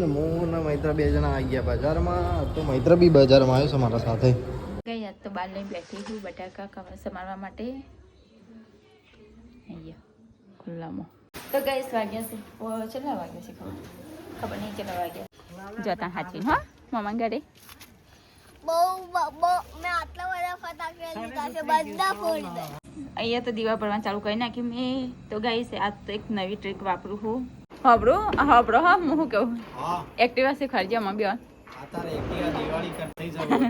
ને હું બે જણા આવી ગયા બજારમાં. તો મૈત્ર બી બજારમાં સાથે. આજ તો બાર લઈને બેઠી છું બટાકા કવર સમારવા માટે. અહીંયા, ખુલ્લામાં. તો ગઈ વાગ્યા છે. કેટલા વાગ્યા છે ખબર? નહીં કેટલા વાગ્યા. જતા સાચી હા, મામા ઘરે. બહુ મેં આટલા અહીંયા તો દીવા પડવાનું ચાલુ કરી નાખ્યું મેં. તો ગઈ છે આજ તો એક નવી ટ્રીક વાપરું છું. હબરો હબરો હા હું શું કહું? હા. એક્ટિવા શીખવાડજો અમે બેન અત્યારે એકટીવા દિવાળી કર થઈ જવું.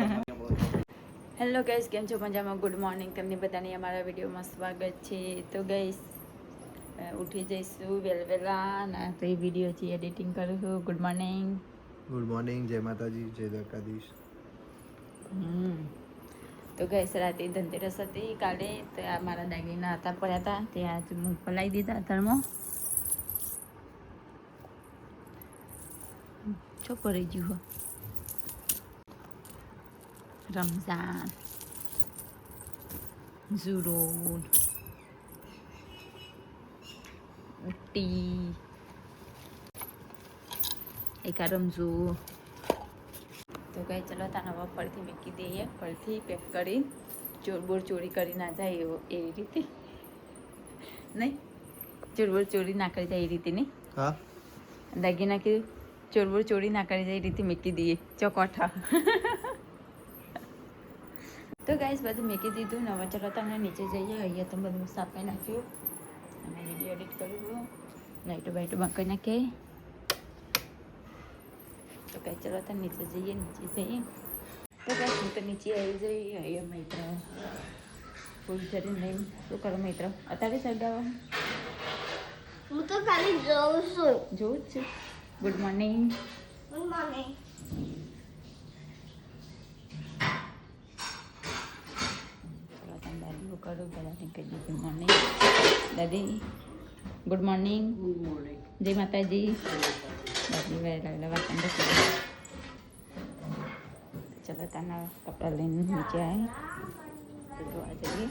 હેલો ગાઈસ કેમ છો? મજામાં? ગુડ મોર્નિંગ તમને બધાને અમારા વિડીયોમાં સ્વાગત છે. તો ગાઈસ ઉઠી જઈશું વહેલા વહેલા તો એ વીડિયો છે એડિટિંગ કરું છું. ગુડ મોર્નિંગ ગુડ મોર્નિંગ જય માતાજી જય દ્વારકાધીશ. તો ગાઈસ રાતે ધનતેરસ હતી. કાલે તો આ મારા દાગીના હતા પડ્યા હતા. તે આજ હું પલાવી દીધા અત્યારમાં છો પડી ગયું હો. રમઝાન ઝુરોન ટી એક આ રમઝુ તો કઈ ચલો તાને હવે ફરીથી મૂકી દઈએ. ફરીથી પેક કરી. ચોરબોર ચોરી કરી ના જાય એવો એવી રીતે. નહીં? ચોરબોર ચોરી ના કરી જાય એ રીતે નહીં? હા. દાગીના કીધું? ચોરબોર ચોરી ના કરી જાય એ રીતે મૂકી દઈએ ચોકોઠા તો ગાઈસ બધું મૂકી દીધું નવા ચલો તમને નીચે જઈએ અહીંયા તો બધું સાફાઈ નાખ્યું અને વીડિયો એડિટ કર્યું લાઈટો બાઈટો બંધ કરી નાખીએ તો કઈ ચલો તો નીચે જઈએ નીચે જઈએ તો કઈ હું તો નીચે આવી જઈએ અહીંયા મિત્ર ફૂલ ચડી નહીં શું કરો મિત્ર અત્યારે સગાવા હું તો ખાલી જોઉં છું જોઉં જ છે ગુડ મોર્નિંગ Good morning. ચલો તમે દાદી હું કરું બધાને કહી દઉં ગુડ મોર્નિંગ દાદી ગુડ મોર્નિંગ ગુડ મોર્નિંગ જય માતાજી દાદી વહેલા વહેલા વાસણ રસી ચલો તાના કપડાં લઈને નીચે આવે તો આ જઈએ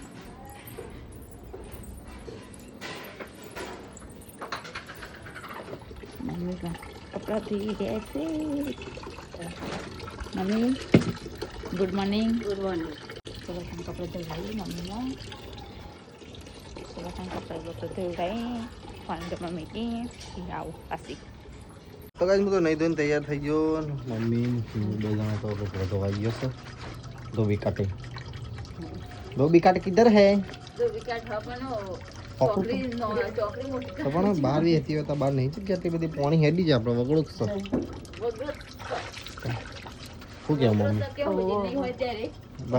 મમ્મી કા કપડાં ધોઈ ગયા છે. મમ્મી ગુડ મોર્નિંગ ગુડ મોર્નિંગ ચલો તમે કપડાં ધોવાઈ મમ્મીના ચલો તમે કપડાં બપડા ધોવાઈ પાણી મમ્મી આવું પાછી. તો કાંઈ હું તો નહીં ધોઈને તૈયાર થઈ ગયો મમ્મી હું બે જણા તો કપડો ધોવાઈ ગયો છે. ધોબી કાટે ધોબી કાટ કિધર હે? ધોબી કાટ તો પણ બહાર બી હતી હોય તો બહાર નહીં જગ્યા તે બધી પાણી હેડી જ આપણે વગડું તો શું કેવું મમ્મી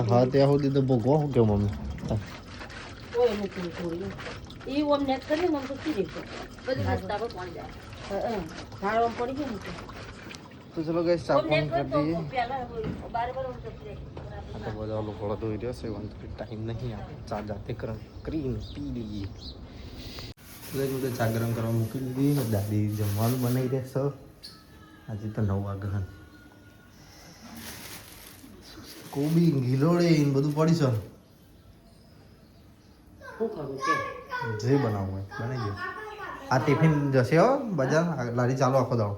હા ત્યાં સુધી તો ભોગવો શું કેવું મમ્મી? તો ચલો ગઈ સાફણ કરી દઈએ. તો બધા લોકો ધોઈ રહ્યો છે વાંધો નહીં, ટાઈમ નહીં આપણે ચા જાતે ગરમ કરીને પી લઈએ. એટલે હું તો ચા ગરમ કરવા મૂકી દીધી ને દાદી જમવાનું બનાવી દેશે આજે તો નવ વાગ્યા કોબી ગીલોડે બધું પડી છે. જે બનાવવું બનાવી દે. આ ટિફિન જશે હો બજાર? લારી ચાલુ આખો દાડો.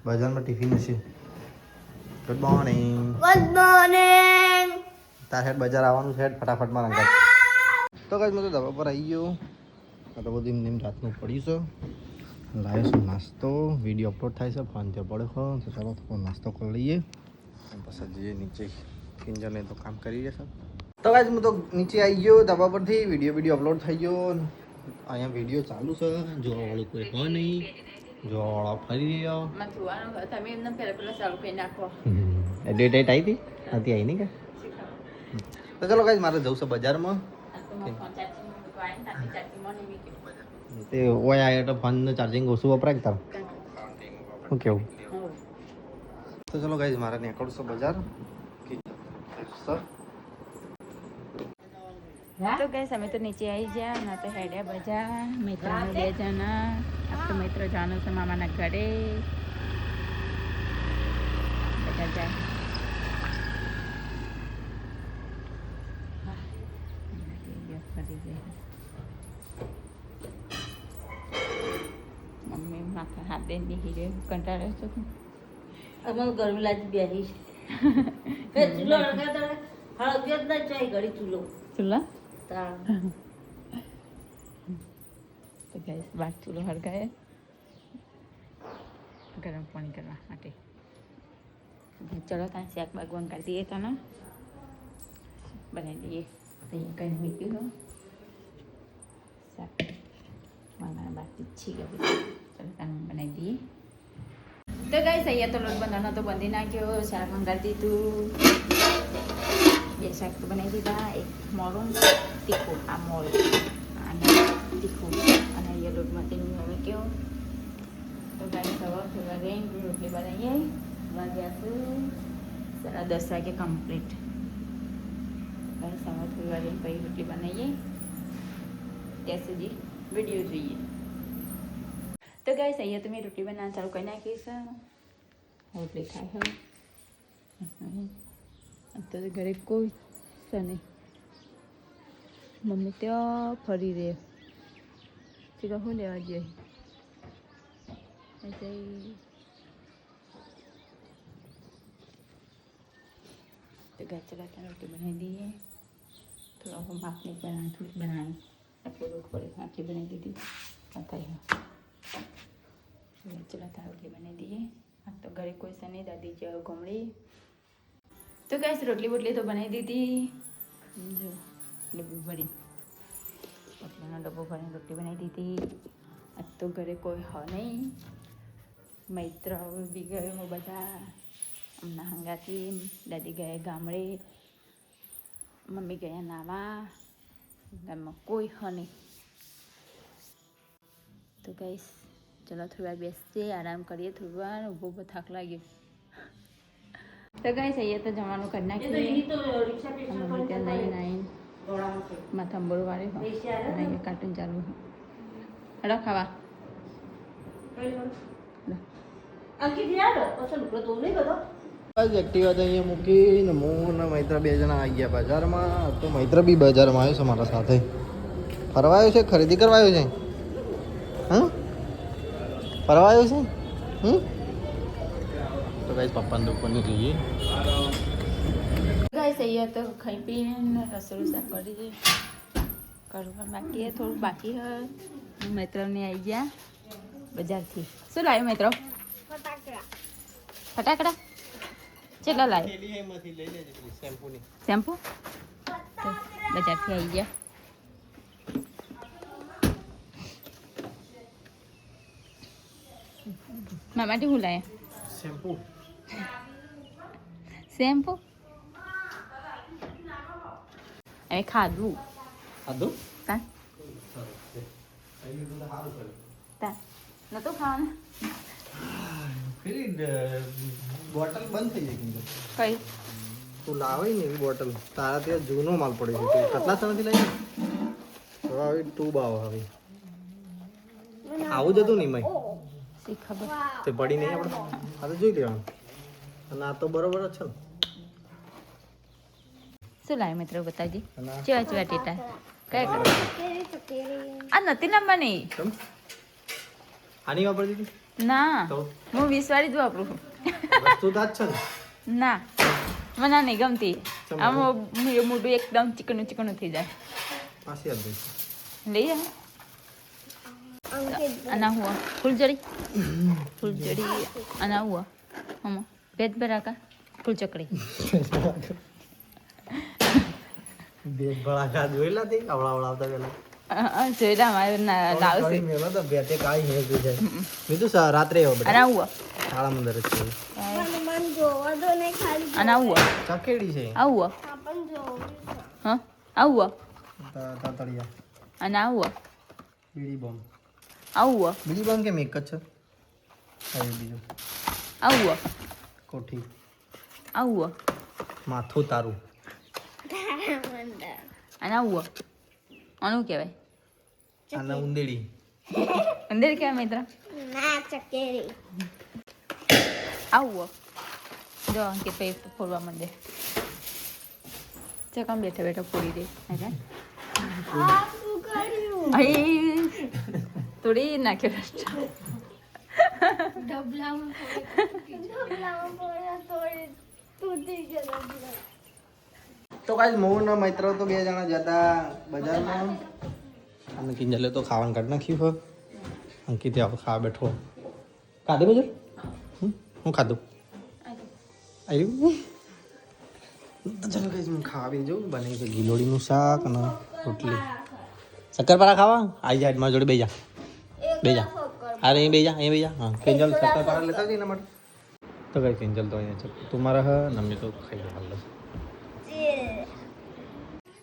બજારમાં ટિફિન છે ગુડ મોર્નિંગ ગુડ મોર્નિંગ તાર હેડ બજાર આવવાનું છે ફટાફટમાં રંગા તો કઈ મેં તો દવા પર આવી ગયો. આ તો બધું એમ રાતનું પડ્યું છે. લાવ્યો છું નાસ્તો. વીડિયો અપલોડ થાય છે ફોન ત્યાં પડે છો તો ચાલો થોડો નાસ્તો કરી લઈએ. પછી જઈએ નીચે કિંજલને તો કામ કરી રહેશે તો કાંઈ હું તો નીચે આવી ગયો ધાબા પરથી. વીડિયો વીડિયો અપલોડ થઈ ગયો. અહીંયા વીડિયો ચાલુ છે. જોવા વાળું કોઈ હોય નહીં. જોવા ફરી મને જોવાનું તમે એમને પહેલા પહેલા ચાલુ કરી નાખો. ડેટ આવી હતી? હતી આવી નહીં કે? તો ચલો કાંઈ મારે જવું છે બજારમાં. તો ઓય આ એટલે ફોનનું ચાર્જિંગ ઓછું વપરાય કે તારું? શું કેવું? તો ચલો ગાઈઝ મારે નીકળશો બજાર. સર તો ગઈસ અમે તો નીચે આવી ગયા ના તો હેડ્યા બજાર મિત્રો બે જણા. તો મિત્રો જવાનું છે મામાના ઘરે. બધા જાય મમ્મી માથા હાથ દઈને બેસી ગયો કંટાળે છો અમારું ગરમી લાગી બેસી છે. ચૂલો હળગ્યો જ ના ચાય ઘડી ચૂલો. ચૂલા? તાણ તો ગાઈસ બાર ચૂલો હળગાય ગરમ પાણી કરવા માટે ચલો ત્યાં શાક બાગવાન કરી દઈએ તને બનાવી દઈએ અહીંયા કંઈ મૂક્યું તો શાક મારા બાકી છી ગયું ચલો ત્યાં બનાવી દઈએ તો ગાઈસ અહીંયા તો લોટ બનાવવાનો તો બંધી નાખ્યો શાક મંગાવી દીધું શાક તો બનાવી દીધા, એક મોરું તીખું, આ મોરું અને તીખું અને અહીંયા લોટમાંથી હવે કેવો? તો ગાઈસ સવાર થોડા રેન રોટલી બનાવીએ. વાગ્યા છે સાડા દસ વાગે કમ્પ્લીટ ગાઈસ સવાર વાર રહીને પછી રોટલી બનાવીએ. ત્યાં સુધી વીડિયો જોઈએ. તો ગાઈસ, અહીંયા તો મેં રોટલી બનાવવાનું ચાલુ કરી નાખીશ રોટલી થાય હવે તો ઘરે કોઈ છે નહીં મમ્મી ત્યાં ફરી રહે ચીલો શું લેવા જઈએ એટલે તો ગાય ચલાતા રોટી બનાવી દઈએ થોડા હું માપની બનાવી થોડીક બનાવી આટલો લોટ પડે આટલી બનાવી દીધી આ થાય ચલાતા રોટલી બનાવી દઈએ આ તો ઘરે કોઈ છે નહીં દાદી જે ઘમડી તો કઈ રોટલી બોટલી તો બનાવી દીધી. જો ડબ્બો ભરી. રોટલીનો ડબ્બો ભરીને રોટલી બનાવી દીધી. આજ તો ઘરે કોઈ હ નહીં. મૈત્ર બી ગયો બધા. હમણાં હંગાથી દાદી ગયા ગામડે. મમ્મી ગયા નાવા. ગામમાં કોઈ હ નહીં. તો કઈશ ચલો થોડી વાર બેસીએ, આરામ કરીએ, થોડી વાર ઊભો થાક લાગ્યો. તો ગાઈસ અહીંયા તો જમવાનું કરી એ નાખીએ ત્યાં નાઈ નાઈ માથા અંબોળ વાળે કાર્ટૂન ચાલુ હડો ખાવા. આજ એક્ટિવા તો અહીંયા મૂકીને હું ને મૈત્ર બે જણા આવી ગયા બજારમાં. તો મૈત્ર બી બજારમાં આવ્યો છે મારા સાથે. ફરવા આવ્યો છે? ખરીદી કરવાયો છે? હં? ફરવા આવ્યો છે? હમ કઈ પપ્પાને દુકાને જઈએ ગાઈસ અહીંયા તો ખાઈ પીને રસોડું સાફ કરી દઈએ કરવું પણ બાકી હે થોડું બાકી હે મિત્રોને આવી ગયા બજારથી. શું લાવ્યો મિત્રો ફટાકડા. ફટાકડા? કેટલા લાવ્યો? શેમ્પુ તો બજારથી આવી ગયા. મામાથી હું લાવ્યા? શેમ્પુ. શેમ્પુ હવે ખાધું આદુ તા તા નતું ખાવાનું બોટલ બંધ થઈ જાય કઈ તું લાવે ને એવી બોટલ તારા ત્યાં જૂનો માલ પડ્યો છે તું કેટલા સમયથી લઈ હવે આવી ટૂબ આવો હવે આવું જ હતું નહીં મય ખબર તે પડી નહીં આપણે આ તો જોઈ લેવાનું અને આ તો બરોબર જ છે ને. શું લાવ્યો મિત્રો બતાવજી ચેવા ચેવા ટેટા? ચકેરી આ નથી લાંબાની. આની વાપરતી હતી ના હું વીસ વાળી જ વાપરું. છું. વસ્તુ તો જ છે ને. ના મને નહીં ગમતી. આમ મોઢું એકદમ ચીકણું ચીકણું થઈ જાય. પાછી આપી દઈશ લઈ અંકિત આના હુआ ફૂલજડી. ફૂલજડી. આના હુआ હમ ભેદ ભરાકા ફૂલ ચકડી. ભેદ ભરાકા જોઈલા તે આવળા આવળા આવતા પેલા રાત્રે હો આવું શાળા અને આવું આવું હા. આવું અને આવું બીડી બોમ્બ આવું બીડી બોમ્બ કે મેક છે? આવું બીજું. આવું કોઠી. આ માથું તારું. અને આવું આનું કહેવાય? આને ઉંદેડી. અંદર કહેવાય મિત્ર? ના ચકેરી. આવું જો અંકિત ભાઈ ફોડવા માંડે. ચા કામ બેઠા બેઠા ફોડી દે. હે તોડી નાખ્યો તો કાંઈ મોહના મિત્ર તો બે જણા જતા બજારમાં. અને કિંજલે તો ખાવાનું કાઢ નાખ્યું હોય અંકિત આવો ખાવા બેઠો. ખાધું બજર હું ખાધું? આવ્યું ચાલો કઈ હું ખાવા બી જાઉં. બને છે ગીલોડીનું શાક અને રોટલી. શક્કરપારા ખાવા? આવી જાય મારા જોડે બે જા. બે જા. અરે અહીં બે જા અહીં બે જા હા કિંજલ શક્કરપારા લેતા જઈએ એના માટે તો કઈ કિંજલ તો અહીંયા છે તું મારા હ ને અમે તો ખાઈ હાલ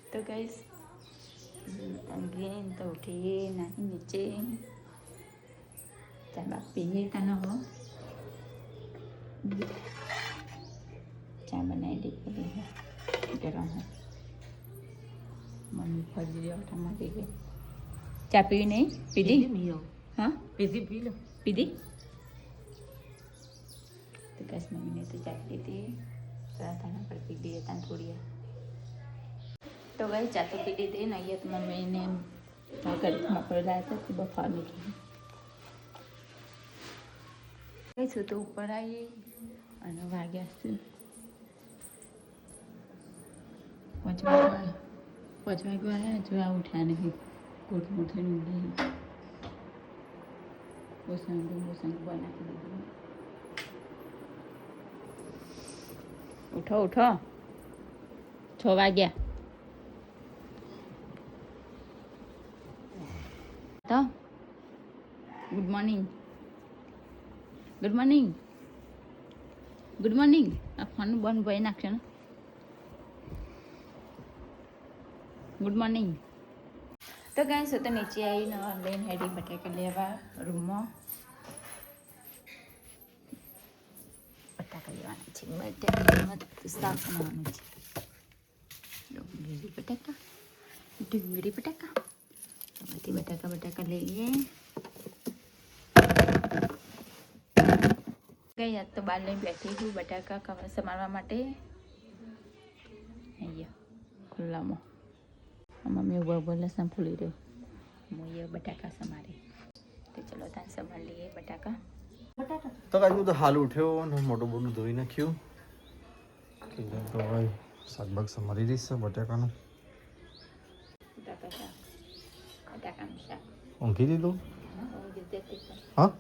તો ગઈશ ઊંઘીને તો ઉઠી નાની નીચે ચા બા પીએ તને હો ચા બનાવી દીધી ગરમ હે મમ્મી ફરી ઓટા મારી ગઈ ચા પીવી નહીં પીધી હા પીધી પી લો પીધી તો બસ મમ્મીને તો ચા પીધી રાધાના પર પીધી હતા થોડી તો ગઈ ચા તો પી લીધી ને અહીંયા તો મમ્મીને ઘરમાં પડેલા હતા તે બફાની ગઈ છું તો ઉપર આવી અને વાગ્યા છે પાંચ વાગ્યા પાંચ વાગ્યા જો આ ઉઠ્યા નહીં કોટ મોઠીને ઊંઘી ઓસંગ ઓસંગ બનાવી દીધું ઉઠો ઉઠો. છ વાગ્યા. તો good morning good morning good morning આ ફોન બંધ ભાઈ નાખશે ને. ગુડ મોર્નિંગ તો ગાય so તો નીચે આવીને ઓનલાઈન હેડી બટાકા લેવા રૂમમાં બટાકા લેવાના છે બટાકામાં શાક બનાવવાનું છે. ડુંગળી બટાકા ડુંગળી બટાકા. બધી બટાકા બટાકા લઈએ. ગઈ આજ તો બાર લઈને બેઠી છું બટાકા સમારવા માટે. અહીંયા, ખુલ્લામાં. મમ્મી ઊભા ઊભા લસણ ફૂલી રહ્યો. અહીંયા બટાકા સમારી. તો ચલો ત્યાં સમાર લઈએ બટાકા. તો કાજુ તો હાલ ઉઠ્યો અને મોટું બોટું ધોઈ નાખ્યું. તો શાકભાગ સમારી દઈશ બટાકાનું. ઊંઘી દીધું હા,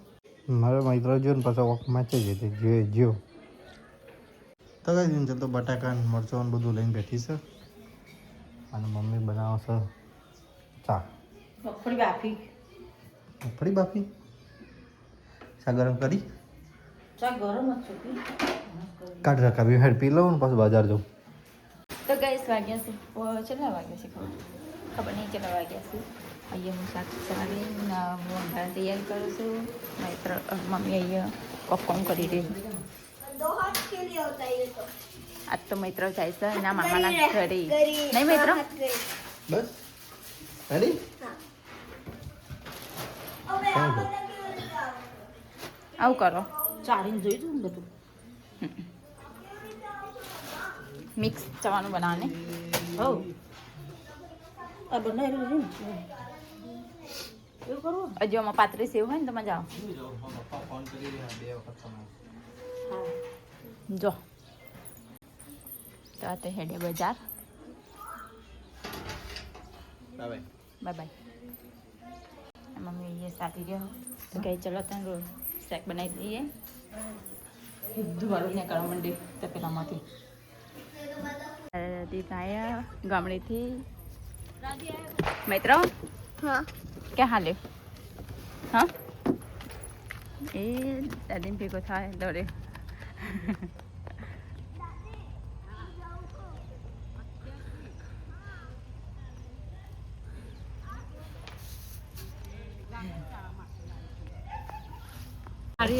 મારા મિત્ર જો ને પાછા વોકમાં છે જ જો જ્યો તો કઈ તો બટાકા મરચો બધું લઈને બેઠી છે. અને મમ્મી બનાવશે ચા. મગફળી બાફી. મગફળી બાફી? ચા ગરમ કરી? ચા ગરમ જ છોકરી કાઢ રખાવી હેડ પી લઉં ને પાછું બજાર જાઉં. તો ગઈસ વાગ્યા છે. કેટલા વાગ્યા છે ખબર? નહીં કેટલા વાગ્યા છે. અહીંયા હું શાક સવારે હું તૈયાર કરું છું. મારી મમ્મી અહીંયા પપ્પમ કરી રહી दो हाथ के लिए होता है ये तो આજ તો મિત્ર જાય છે એના મામાના ઘરે गरी નહીં મિત્ર हाथ गरी બસ રેડી अबे कौन आप है? बता क्यों नहीं जाओ? આવું કરો ચારીને જોઈ તું બધું મિક્સ ચવાનું બનાવને હો આ બનાવેલું છે ને એવું કરવું હજુ આમાં પાત્રી સેવ હોય ને તો મજા આવે હા જો તો આ તો હેડે બજાર. બાય બાય મમ્મી એ સાથી રહ્યો તો કહે ચલો તને રોલ શાક બનાવી દઈએ. સીધું વાળું ને કરવા માંડી તપેલામાંથી દીપ આયા ગામડેથી. મિત્રો? हाँ ક્યાં હાલે? હા? એ દાદીને ભેગો થાય દોડે.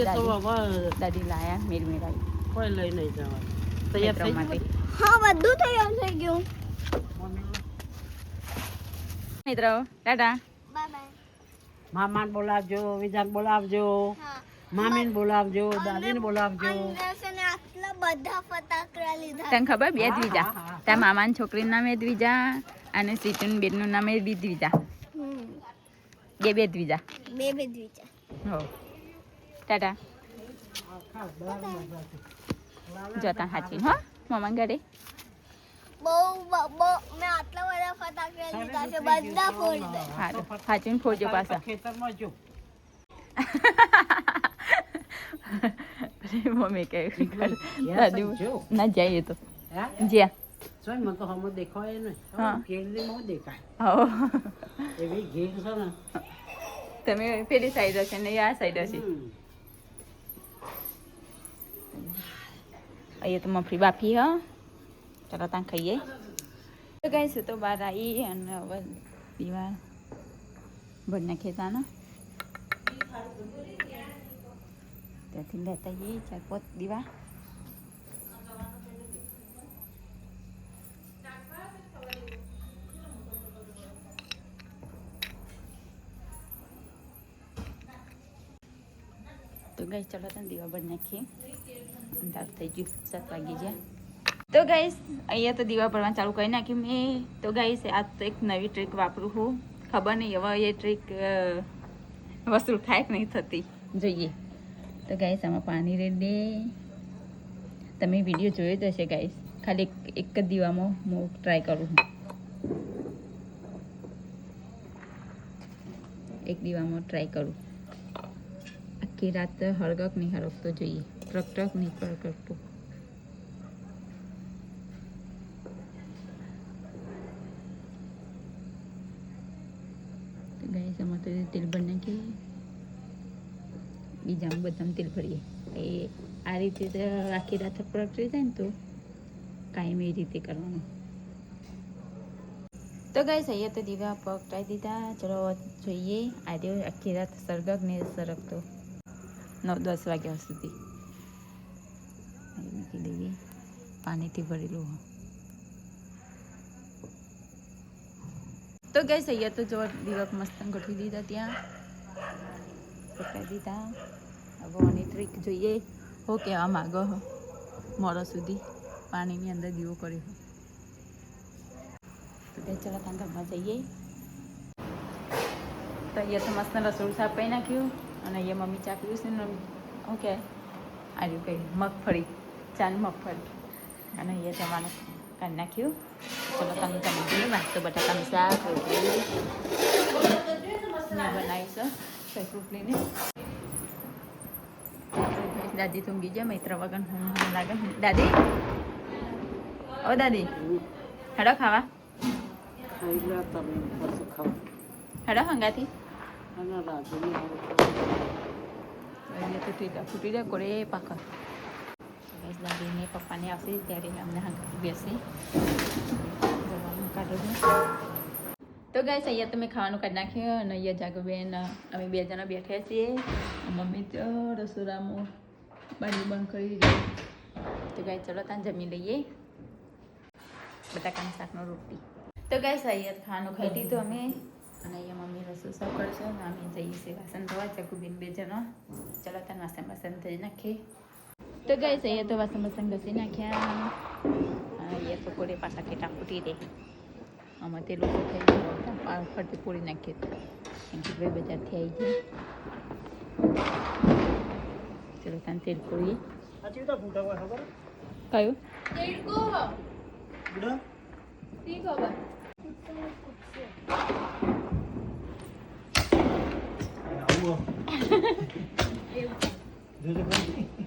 દાદી. દાદી લાયા મેર મેરાઈ કોઈ લઈ નહીં જવા તૈયાર થઈ માટે हाँ બધું તૈયાર થઈ ગયું મિત્રો ટાટા બાય બાય મામાને બોલાવજો વિજાન બોલાવજો હા મામીને બોલાવજો દાદીને બોલાવજો અંદર ને આટલા બધા ફટાકડા લીધા તને ખબર બે દ્વિજા. તારા મામાના છોકરીનું નામ એ દ્વિજા અને સીટુન બેનનું નામ એ બી દ્વિજા બે બે દ્વિજા બે બે દ્વિજા હો ટાટા. જતા હાચી હો મમ્મા ઘરે મેં હાચીને ફોડજો પાછા. ખેતરમાં જો. પછી મમ્મી કહે ગયા દાદી જો. ના જઈએ તો. હા? જ્યાં. સોય મને તો હમણાં દેખાય ને હા. ઘેરમાં દેખાય. હો એવી ઘેર છે ને. તમે પેલી સાઈડ હશે ને આ સાઈડ હશે. અહીંયા તો મફરી બાફી હ ચાલો ત્યાં ખાઈએ તો ગાઈસ તો બહાર આવી અને હવે દીવા ભરી નાખીએ તાનો ત્યાંથી લેતા જઈએ ચાર પોત દીવા તો ગાઈસ ચાલો ત્યાં દીવા ભરી નાખીએ અંધાર થઈ ગયું. સાત વાગી ગયા તો ગાઈસ અહીંયા તો દીવા ભરવાનું ચાલુ કરી નાખ્યું મેં. તો ગાઈસ આ તો એક નવી ટ્રીક વાપરું છું. ખબર નહીં હવે એ ટ્રીક વસૂલ થાય કે નહીં થતી. જોઈએ. તો ગાઈસ આમાં પાણી રેડે તમે વીડિયો જોયો જ હશે ગાઈસ ખાલી એક એક જ દીવામાં હું ટ્રાય કરું એક દીવામાં ટ્રાય કરું. આખી રાત હળગક નહીં હળગતો જોઈએ. ટ્રક નહીં કરતો ગાઈસ આમાં તો તેલ ભરી નાખીએ બીજામાં બધામાં તેલ ભરીએ. એ આ રીતે આખી રાત પ્રગટી જાય ને તો કાયમ એ રીતે કરવાનું. તો ગાઈસ અહીંયા તો દીવા પકટાઈ દીધા. ચલો, જોઈએ. આજે આખી રાત સરગક ને સરગતો. નવ દસ વાગ્યા સુધી. મૂકી દઈએ પાણીથી ભરેલું તો ગઈ અહીંયા તો જો દીવક મસ્ત ગોઠવી દીધા ત્યાં પકડાઈ દીધા હવે આની ટ્રીક જોઈએ હો કહેવા માગો હો મોડો સુધી પાણીની અંદર દીવો કર્યો તો કે ચલો ત્યાં ઘરમાં જઈએ તો અહીંયા તો મસ્ત રસોડું સાફ કરી નાખ્યું અને અહીંયા મમ્મી ચા પીવું છે ઓકે આવ્યું કંઈ મગફળી ચાની મગફળી અને અહીંયા જવાનું કરી નાખ્યું ચલો તમે જમી દઈએ નાસ્તો બટાકાનું શાક રોટલી મેં બનાવી છે શાક રોટલીને દાદી તો ઊંઘી જાય મૈત્ર વગર હું હું લાગે દાદી ઓ દાદી હેડો ખાવા ખાઈ લો તમે પછી ખાઓ હેડો હંગાથી અને રાજુની હારું એટલે તો ટીકા ફૂટી જાય કોડે પાકર બસ દાદીને પપ્પાને આવશે ત્યારે અમને હંગાથી બેસી. જવાનું કાઢો તો ગાય અહીંયા તમે ખાવાનું કાઢી નાખ્યું અને અહીંયા જાગુબેન, અમે બે જણા બેઠ્યા છીએ. મમ્મી તો રસોડામાં બારી બંધ કરી તો ગાય ચલો ત્યાં જમી લઈએ. બટાકાનું શાકનો રોટી તો ગાય અહીંયા ખાવાનું ખાઈ લીધું અમે. અને અહીંયા મમ્મી રસોઈ સર્વ કરશે અમે જઈએ છીએ વાસણ ધોવા, જાગુબેન બે જણા. ચલો ત્યાં વાસણ વાસણ થઈ નાખીએ. તો ગાઈસ અહીંયા તો વાસણ વાસણ ઘસી નાખ્યા અહીંયા તો કોડે પાછા કેટા ફૂટી દે આમાં તે લોકો થઈ ગયા ફરતી પૂરી નાખીએ કેમ કે ભાઈ બજારથી આવી ગયા ચલો તાન તેલ પૂરીએ કયું ખબર રીતે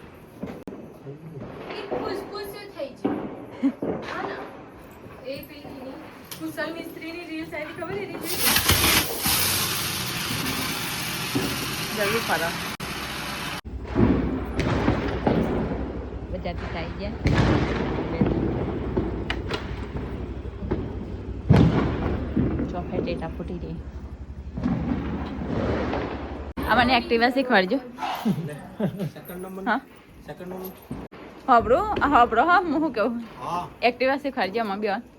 જલ્દી ફરો બજારથી આવી ગયા ચોકલેટ ડેટા ફૂટી ગઈ આ મને એક્ટિવા શીખવાડજો હા સેકન્ડ હબરો આ હબરો હા હું કેવું કહું હા એક્ટિવા શીખવાડજો આમાં બેન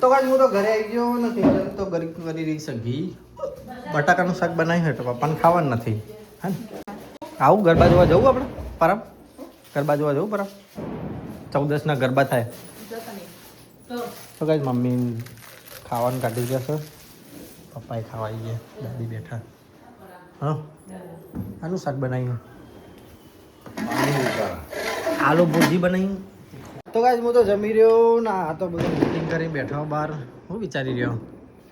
તો કાંઈ હું તો ઘરે આવી ગયો નથી તો ગરીબ કરી રહી છે ઘી બટાકાનું શાક બનાવ્યું હોય તો પપ્પાને ખાવાનું નથી. હા ને? આવું ગરબા જોવા જવું આપણે? પરમ? ગરબા જોવા જવું પરમ? ચૌદસના ગરબા થાય. તો કાંઈ મમ્મી ખાવાનું કાઢી જશે. પપ્પાએ ખાવા આવી ગયા દાદી બેઠા. હા? આનું શાક બનાવ્યું. આલુ ભુરજી બનાવી. તો કાંઈ હું તો જમી રહ્યો ના આ તો બધું મીટિંગ કરી બેઠો બહાર હું વિચારી રહ્યો?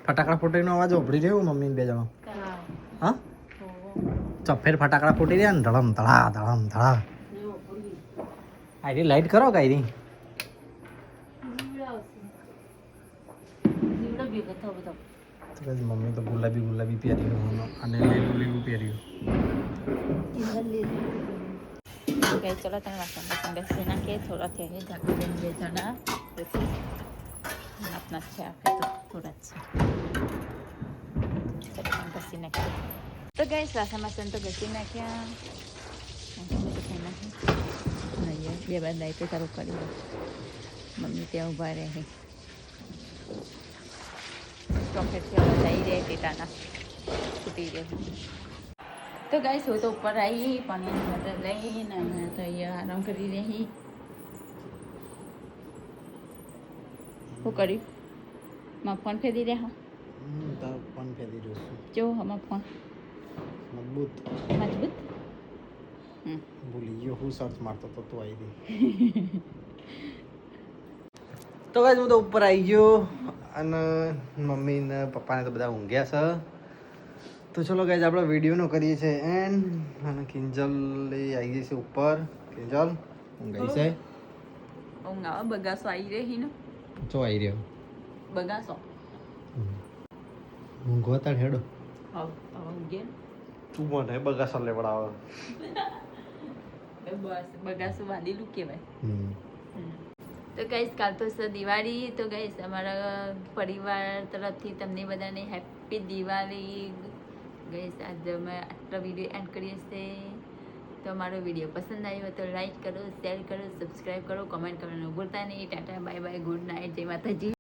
ફટાકડા ફૂટીનો અવાજ ઉભરી રહ્યો મમ્મી બે જણા? હા. ચફેર ફટાકડા ફૂટી રહ્યા ને ધડમ ધડા ધડમ ધડા. આઈરી લાઈટ કરો કાંઈ મમ્મી તો ગુલાબી ગુલાબી પહેર્યું અને લીલું લીલું પહેર્યું. ગઈ ચલો તમે વાસણ વાસણ બેસી નાખીએ થોડા થયા ઝાકુ બેન બે જણા પછી આપના છે આપણે તો થોડા જ છે ચલો તમે ઘસી નાખીએ તો ગઈ વાસણ વાસણ તો ઘસી નાખ્યા વાસણ બધું ખાઈ નાખ્યું નહીં બે બાર દાય તો તારું કરી દો મમ્મી ત્યાં ઊભા રહે ચોકલેટથી હવે લઈ રહે ટેટાના છૂટી રહે તો ગાઈસ હું તો ઉપર આવી પાણીની બોટલ લઈને અને તો અહીંયા આરામ કરી રહી. શું કર્યું માં ફોન ફેરી રહ્યા તારો ફોન ફેરી રહ્યો છું. જો હમણાં ફોન મજબૂત. મજબૂત? હમ. ભૂલી ગયો હું સર્ચ મારતો તો તું આવી ગઈ. તો ગાઈસ હું તો ઉપર આવી ગયો અને મમ્મી ને પપ્પાને તો બધા ઊંઘ્યા છે. તો ચલો ગાઈઝ આપણે વિડીયોનો કરીએ છીએ. એન્ડ અને કિંજલ આવી ગઈ છે ઉપર. કિંજલ ઊંઘાઈ છે? ઊંઘ આવે બગાસો આવી રહી ને? ચો આવી રહ્યો. બગાસો. ઊંઘવા તાર હેડો. હા તું મને બગાસો લેવડાવ. બસ બગાસો વાંધેલું કહેવાય. તો ગઈશ કાલ તો છે દિવાળી તો ગઈશ અમારા પરિવાર તરફથી તમને બધાને હેપી દિવાળી ગઈશ આજે અમે આટલો વીડિયો એન્ડ કરીએ છીએ. તો અમારો વીડિયો પસંદ આવ્યો તો લાઈક કરો શેર કરો સબસ્ક્રાઈબ કરો કમેન્ટ કરવાનું ભૂલતા નહીં. Tata bye bye good night જય માતાજી.